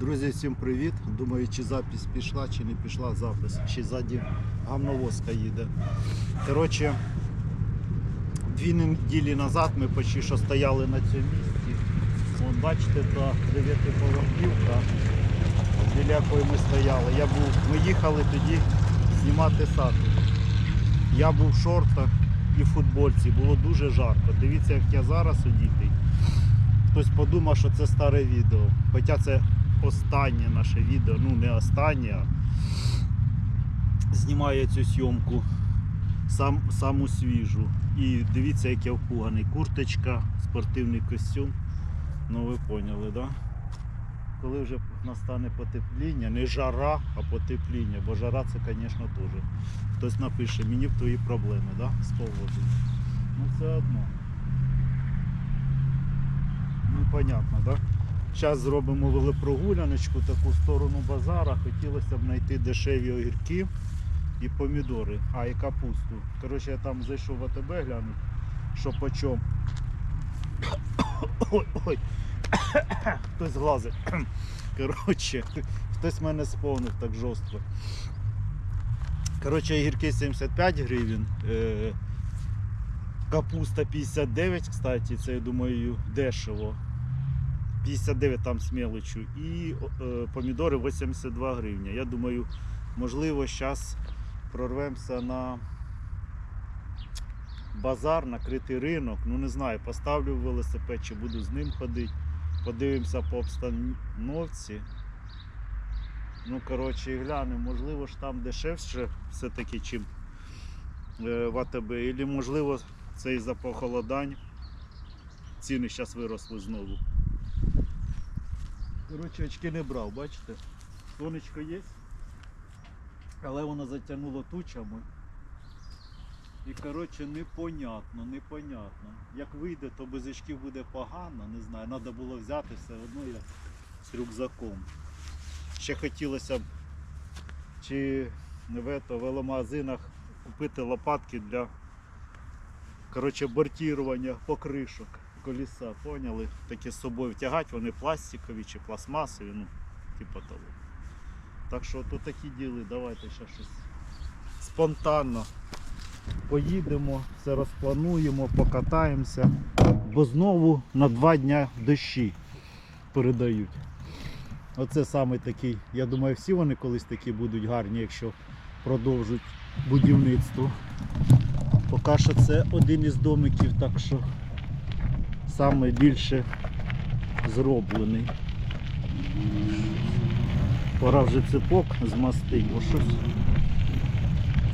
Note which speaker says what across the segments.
Speaker 1: Друзі, всім привіт. Думаю, чи запись пішла, чи не пішла запис, чи ззаді гамновозка їде. Коротше, дві неділі назад ми почти що стояли на цьому місці. Вон, бачите, та дев'ятиповерхівка, біля якої ми стояли. Я був, ми їхали тоді знімати сад. Я був в шортах і в футбольці, було дуже жарко. Дивіться, як я зараз одітий. Хтось подумав, що це старе відео. Хоча це останнє наше відео, ну не останнє, а знімаю цю зйомку сам, саму свіжу. І дивіться, як я впуганий. Курточка, спортивний костюм. Ну ви поняли, да? Коли вже настане потепління, не жара, а потепління, бо жара це, звісно, теж. Хтось напише, мені в твої проблеми, да? з погодою. Ну це одно. Ну, понятно? Да? Зараз зробимо велопрогуляночку таку сторону базара. Хотілося б знайти дешеві огірки і помідори, а і капусту. Коротше, я там зайшов в АТБ глянути, що по чому. Ой, ой. Хтось глазить. Коротше, хтось мене сповнив так жорстко. Коротше, огірки 75 гривень. Е, Капуста 59, кстати, це я думаю дешево. 59 там з мелочю. І е, помідори 82 гривні. Я думаю, можливо, зараз прорвемося на базар, накритий ринок. Ну не знаю, поставлю велосипед чи буду з ним ходити. Подивимося по обстановці. Ну, коротше, і глянемо, можливо ж там дешевше все-таки, чим е, в АТБ. Або можливо це із-за похолодань. Ціни зараз виросли знову. Коротше, очки не брав, бачите? Сонечко є, але воно затягнуло тучами. І коротше непонятно, непонятно. Як вийде, то без очків буде погано, не знаю, треба було взяти все одно я з рюкзаком. Ще хотілося б чи в ето, веломагазинах купити лопатки для коротше, бортірування покришок коліса, поняли? Такі з собою втягати, вони пластикові чи пластмасові, ну, типу того. Так що тут такі діли, давайте ще щось спонтанно поїдемо, все розплануємо, покатаємося, бо знову на два дня дощі передають. Оце саме такий, я думаю, всі вони колись такі будуть гарні, якщо продовжать будівництво. Поки що це один із домиків, так що саме більше зроблений. Пора вже цепок змастити, бо щось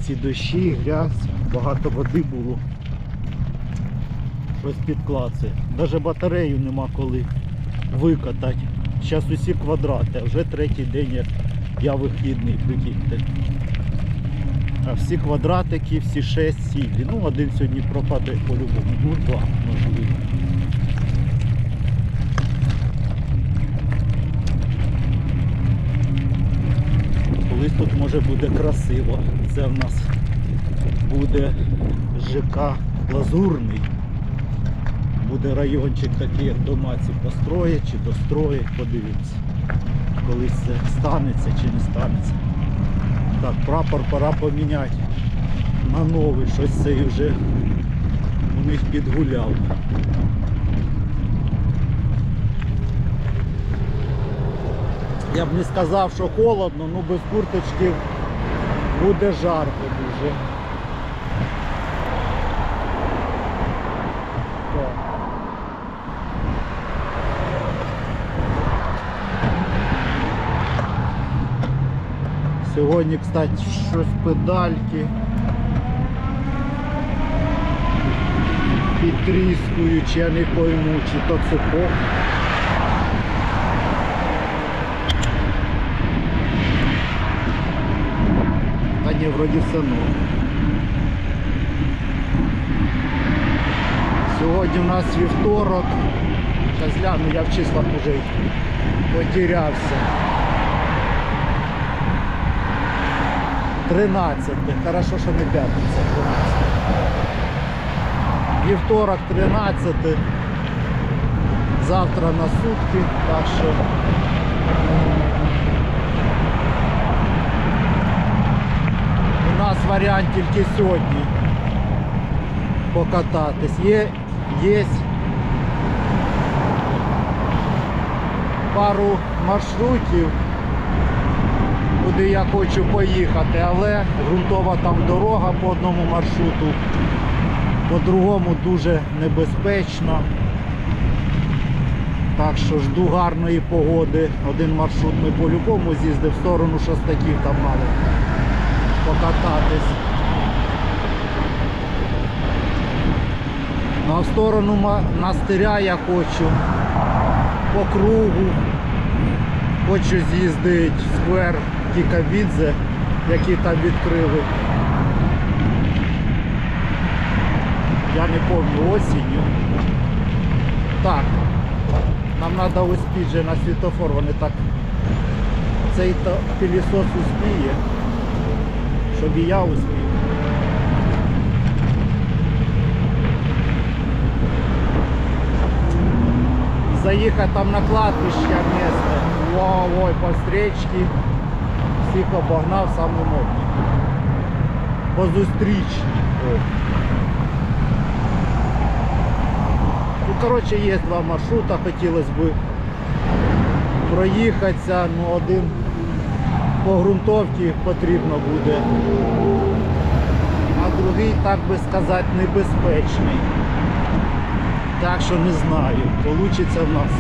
Speaker 1: ці дощі, грязь, багато води було. Щось підклацає. Навіть батарею нема коли викатати. Зараз усі квадрати, а вже третій день як я вихідний, прикиньте. А всі квадратики, всі шесть сілі. Ну, один сьогодні пропаде по-любому. Ну, два, можливо. Колись тут може буде красиво. Це в нас буде ЖК Лазурний. Буде райончик такий, як домаці построять чи достроять, подивіться. Колись це станеться чи не станеться. Так, прапор пора поміняти на новий, щось цей вже у них підгуляв. Я б не сказав, що холодно, ну без курточки буде жарко дуже. Сьогодні, кстати, щось педальки. Підтріскують, я не пойму, чи то цепок. Та вроді все норм. Сьогодні у нас вівторок. Зараз гляну, я в числах вже потерявся. 13. Хорошо, що не п'ятниця. 13. Вівторок 13. Завтра на сутки, так що нас варіант тільки сьогодні покататись. Є, є пару маршрутів, куди я хочу поїхати, але ґрунтова там дорога по одному маршруту, по другому дуже небезпечно. Так що жду гарної погоди. Один маршрут ми по-любому з'їздив в сторону шостаків там мали покататись. А в сторону монастиря я хочу по кругу. Хочу з'їздити в сквер Кікабідзе, який там відкрили. Я не пам'ятаю осінню. Так, нам треба успіти на світофор, вони так цей то пилісос успіє, щоб і я успів. Заїхати там на кладбище місце. Вау, ой, по встречці. Всіх обогнав саме модний. По зустрічні. Ну, коротше, є два маршрута, хотілося б проїхатися, ну один по ґрунтовці потрібно буде, а другий, так би сказати, небезпечний. Так що не знаю, вийде в нас.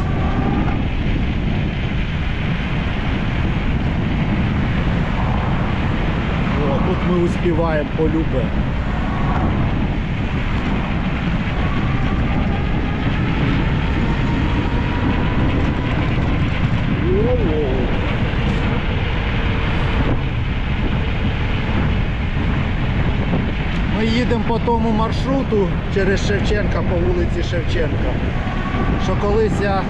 Speaker 1: О, тут ми успіваємо полюбе. Воу-воу. Ми їдемо по тому маршруту через Шевченка по вулиці Шевченка. Що колись я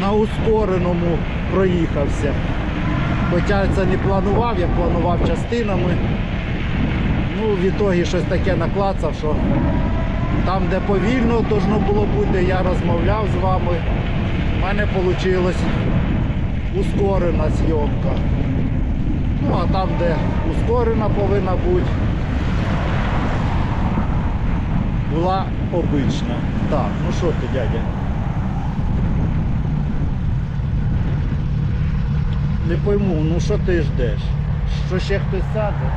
Speaker 1: на ускореному проїхався. Хоча це не планував, я планував частинами. Ну, в ітогі щось таке наклацав, що там, де повільно должно було бути, я розмовляв з вами. У мене вийшла ускорена зйомка. Ну а там, де ускорена повинна бути, була обична. Так, ну що ти, дядя? Не пойму, ну що ти ждеш? Що ще хтось сяде?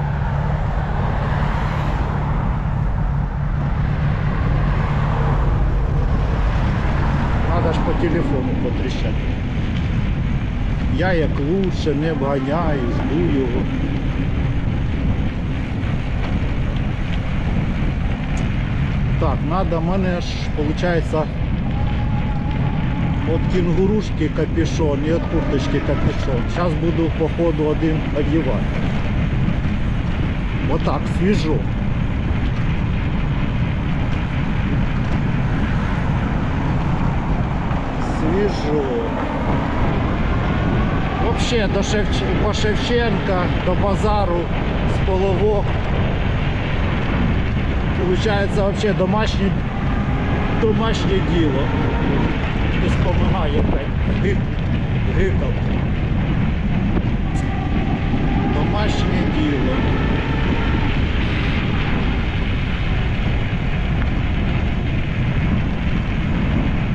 Speaker 1: Надо ж по телефону потріщати. Я як лучше не вганяю, жду його. Так, надо, мене ж, виходить, от кінгурушки капюшон і от курточки капюшон. Зараз буду по ходу один одягати. Отак, свіжо. Свіжо. Вообще до Шевч... по Шевченка, до базару, з половок. Получається вообще домашнє, домашнє діло. Хтось допомагає опять. Гик, гикав. Домашнє діло.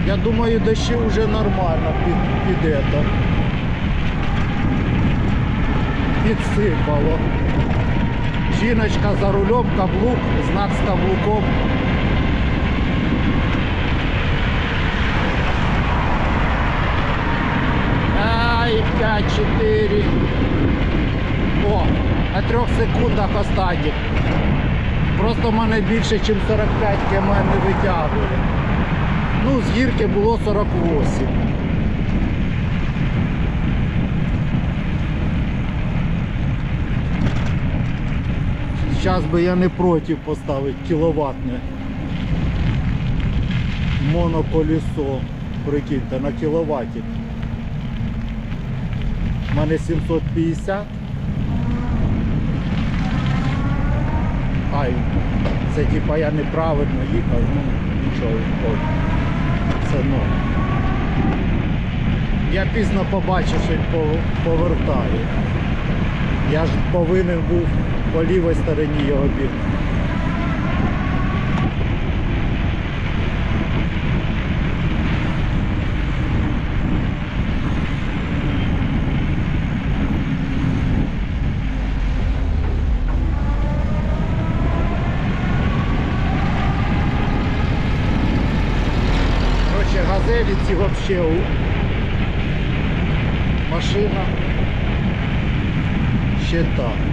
Speaker 1: Я думаю, дощі вже нормально під, під это. Підсипало. Жіночка за рулем, каблук, знак з каблуком. Ай, 5-4. О, на трьох секундах останніх. Просто в мене більше, ніж 45 км не витягує. Ну, з гірки було 48. Зараз би я не проти поставити кіловатне моноколесо. Прикиньте, на кіловаті. У мене 750. Ай, це типа я неправильно їхав, ну нічого, все одно. Я пізно побачив, що він пов- повертає. Я ж повинен був по лівій стороні його бігти. Короче, газелі ці вообще у... машина ще та.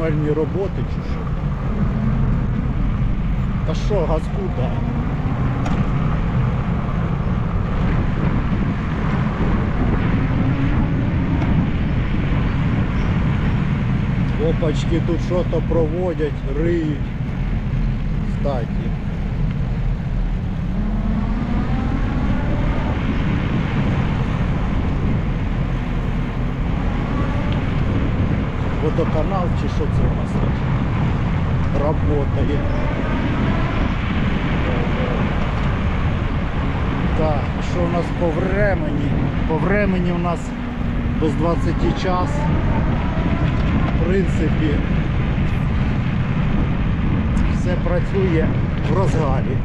Speaker 1: Земельні роботи чи що? Та що, газку дай? Опачки тут що-то проводять, риють. Кстати. Водоканал чи що це у нас тут работає. Так, що у нас по времені? По времені у нас без 20 час. В принципі, все працює в розгарі.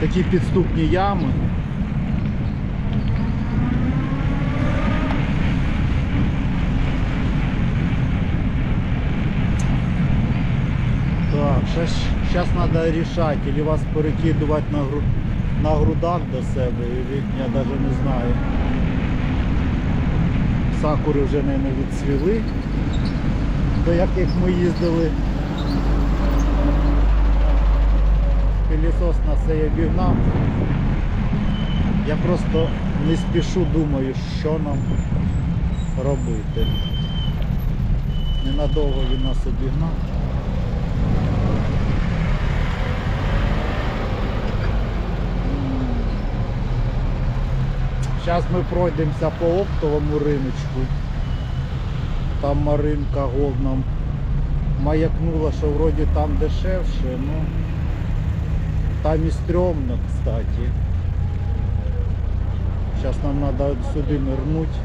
Speaker 1: Такі підступні ями. Так, зараз треба рішати, или вас перекидувати на, гру, на грудах до себе, или я навіть не знаю. Сакури вже не відцвіли, до яких ми їздили. Пилісос на це я бігнав. Я просто не спішу, думаю, що нам робити. Ненадовго він нас обігнав. Зараз ми пройдемося по оптовому риночку. Там Маринка говном маякнула, що вроді там дешевше, ну там і стрьомно, кстати. Зараз нам треба сюди нирнути.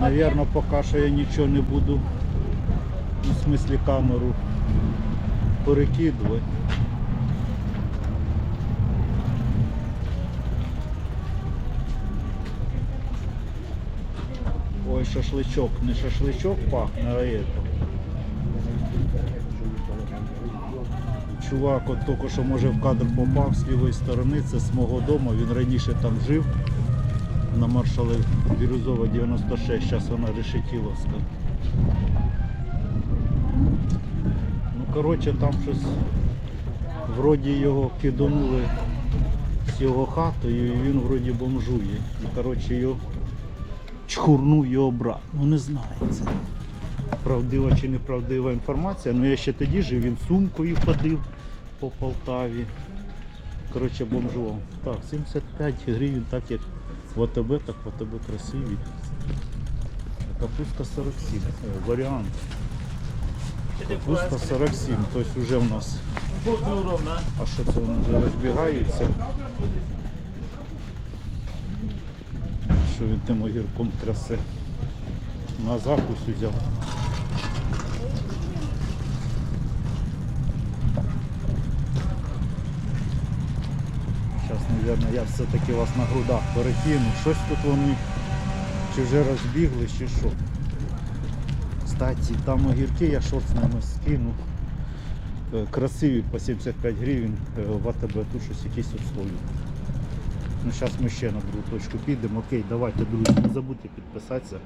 Speaker 1: Наверно, поки що я нічого не буду, ну, в смислі камеру перекидувати. Ой, шашлычок. Не шашлычок пахне, а это. Чувак от тільки що може в кадр попав з лівої сторони, це з мого дому, він раніше там жив на маршали Бірюзова 96, зараз вона Решетіловська. Ну коротше там щось вроді його киданули з його хатою і він вроді бомжує. І коротше його чхурнув його брат. Ну не знаю це. Правдива чи неправдива інформація. Ну я ще тоді жив, він сумкою ходив по Полтаві. Коротше, бомжував. Так, 75 гривень, так як в АТБ, так в АТБ красиві. Капуста 47. О, варіант. Капуста 47, тобто вже в нас. А що це вони розбігаються? Що він тим огірком трясе? На закусь взяв. Зараз, мабуть, я все-таки вас на грудах перекину. Щось тут вони чи вже розбігли, чи що. Кстати, там огірки я шорстними скину. Е, Красиві по 75 гривень е, в АТБ, тут щось якісь условия. Ну, зараз ми ще на другу точку підемо. Окей, давайте, друзі, не забудьте підписатися,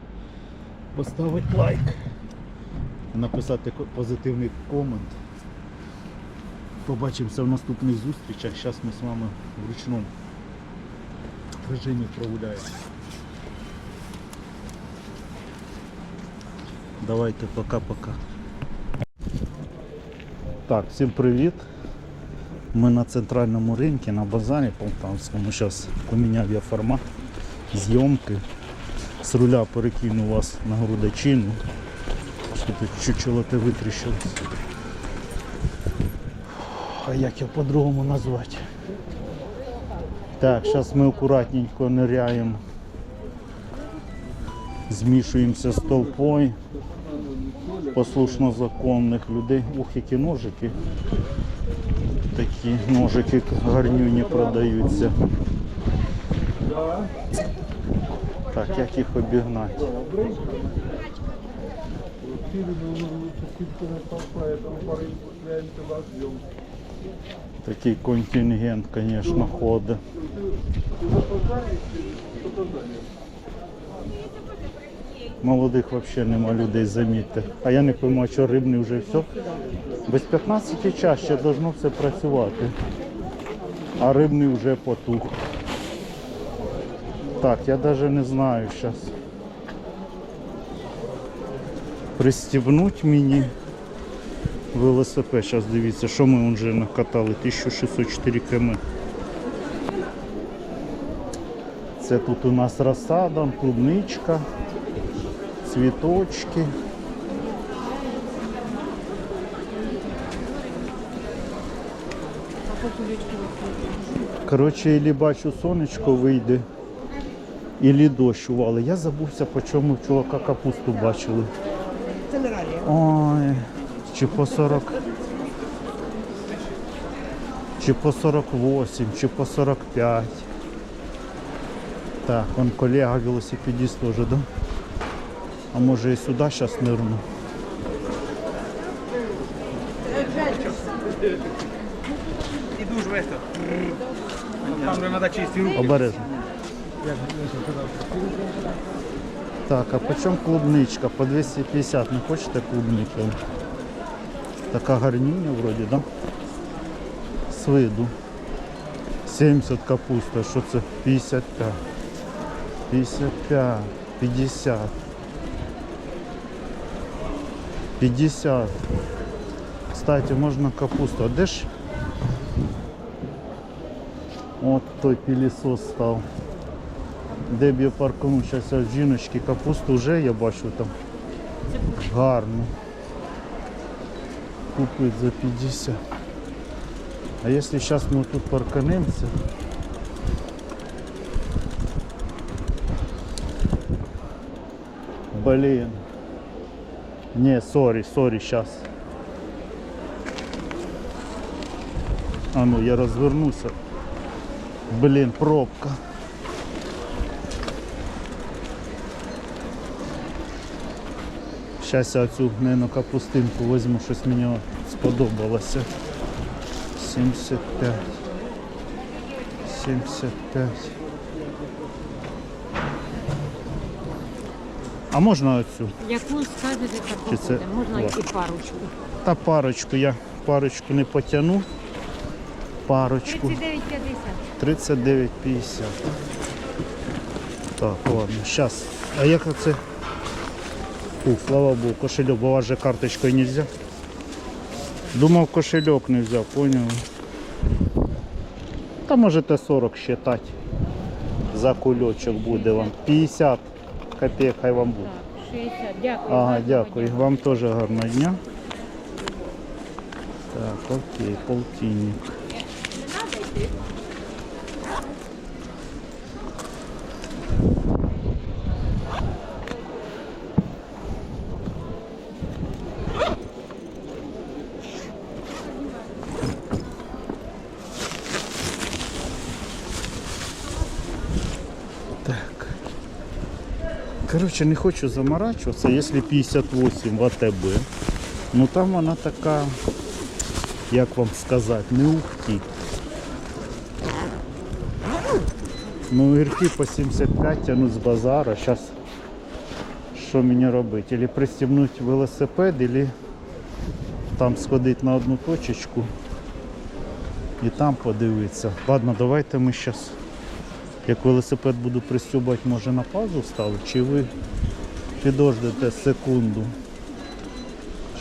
Speaker 1: поставити лайк, написати позитивний комент. Побачимося в наступних зустрічах. Зараз ми з вами в ручному режимі прогуляємо. Давайте, пока-пока. Так, всім привіт. Ми на центральному ринку, на базарі Полтавському. Зараз поміняв я формат зйомки. З руля перекину вас на грудачину. Що чучело-то витріщилось. А як його по-другому назвати? Так, зараз ми акуратненько ниряємо. Змішуємося з толпою послушно законних людей. Ух, які ножики. Такі ножики гарнюні продаються. Так, як їх обігнати? Такий контингент, звісно, ходить. Молодих взагалі нема людей, замітьте. А я не пойму, що рибний вже все. Без 15 час ще должно все працювати. А рибний вже потух. Так, я навіть не знаю зараз. Пристібнуть мені велосипед. Зараз дивіться, що ми вже накатали. 1604 км. Це тут у нас розсада, клубничка, цвіточки. Коротше, ілі бачу сонечко вийде, ілі дощ ували. Я забувся, по чому чувака капусту бачили. Ой, чи по 40. Чи по 48, чи по 45. Так, он колега велосипедист тоже, да? А може і сюди зараз нирну.
Speaker 2: Іду ж весь. Там вже треба чисті руки.
Speaker 1: Обережно. Так, а по чому клубничка? По 250. Не хочете клубники? Така гарніння вроді, да? З виду. 70 капуста, що це? 55. 55, 50. 50. Кстати, можна капусту. А де ж? От той пілісос став. Де б я парканув зараз в жіночки капусту вже я бачу там. Гарно. Купить за 50. А якщо зараз ми тут парканемося, Блин. Не, сори, сори, сейчас. А ну, я развернулся. Блин, пробка. Зараз я цю наверное, капустинку візьму, щось мені сподобалося. 75. 75. А можна оцю?
Speaker 3: Яку скажете, таку
Speaker 1: Чи це-
Speaker 3: буде. Можна і парочку.
Speaker 1: Та парочку, я парочку не потягну. Парочку.
Speaker 3: 39,50.
Speaker 1: 39,50. Так, ладно, зараз. А як це? Фу, слава Богу, кошельок, бо у вас же карточкою не можна. Думав, кошельок не взяв, поняв. Та можете 40 считати. За кульочок буде вам. 50 копійок хай вам буде.
Speaker 3: 60. Дякую.
Speaker 1: Ага, дякую. Вам теж гарного дня. Так, окей, полтинник. Так. Коротше, не хочу заморачуватися, якщо 58 в АТБ, ну там вона така, як вам сказати, не ухті. Ну, гірки по 75 тянуть з базара. Зараз що мені робити? Или пристібнути велосипед, или там сходити на одну точечку і там подивитися. Ладно, давайте ми зараз як велосипед буду пристюбати, може на паузу ставити, чи ви підождете секунду.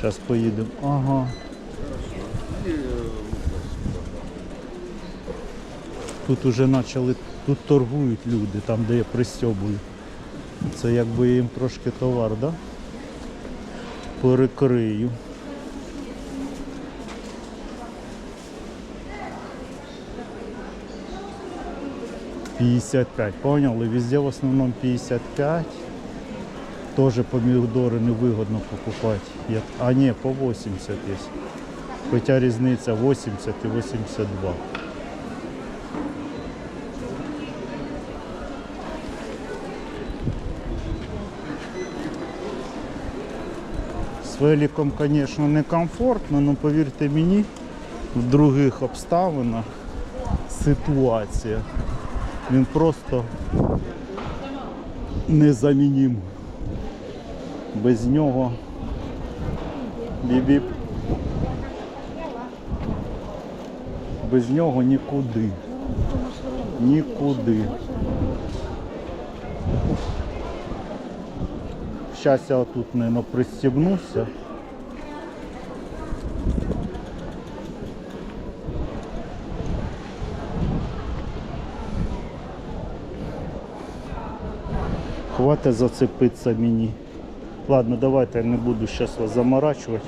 Speaker 1: Зараз поїдемо. Ага. Тут уже почали, тут торгують люди, там де я пристьобую. Це якби їм трошки товар, да? перекрию. Пятьдесят пять, понял? И везде в основном 55. Тоже помидоры невыгодно покупать. А не, по 80 есть. Хотя різниця 80 і 82. З великом, звісно, не комфортно, але повірте мені, в других обставинах ситуація. Він просто незаміним. Без нього бібіп. Без нього нікуди. Нікуди. Щас я тут, мабуть, пристібнуся. Хватить зацепитися мені. Ладно, давайте я не буду зараз вас заморачувати.